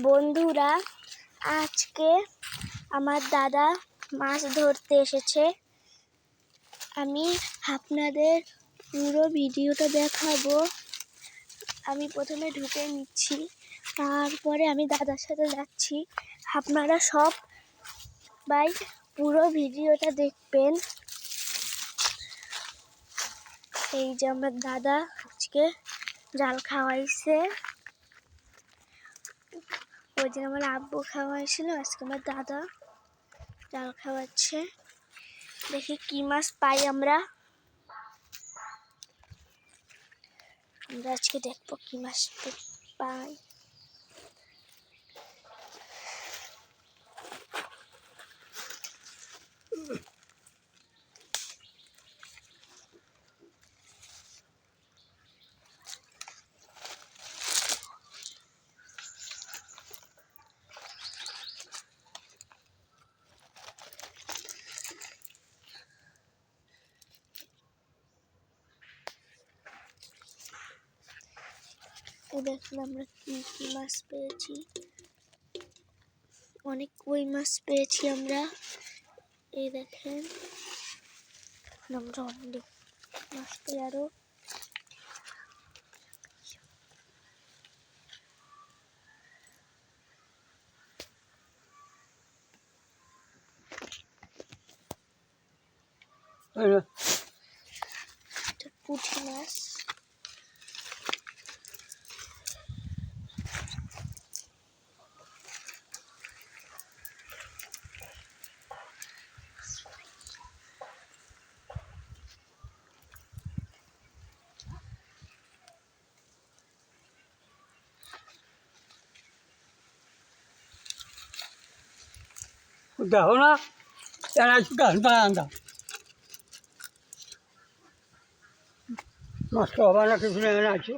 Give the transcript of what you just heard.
বন্ধুরা, আজকে আমার দাদা মাছ ধরতে এসেছে। আমি আপনাদের পুরো ভিডিওটা দেখাবো। আমি প্রথমে ঢুকে নিচ্ছি, তারপরে আমি দাদার সাথে যাচ্ছি। আপনারা সব বাই পুরো ভিডিওটা দেখবেন। এই যে আমার দাদা আজকে জাল খাওয়াইছে। ওই দিন আমার আব্বু খাওয়া খাওয়াইছিল আজকে আমার দাদা জাল খাওয়াচ্ছে। দেখি কি মাছ পাই আমরা। আমরা আজকে দেখব কি মাছ পাই। দেখুন আমরা কি কি মাছ পেয়েছি অনেক কই মাছ পেয়েছি আমরা এই দেখেন এখন আমরা অনেক মাছ পেয়ে আরো একটা পুঁটি মাছ দেখো না তারা গাছ বারান্দা নষ্ট হবে না কিছু নেই না আছে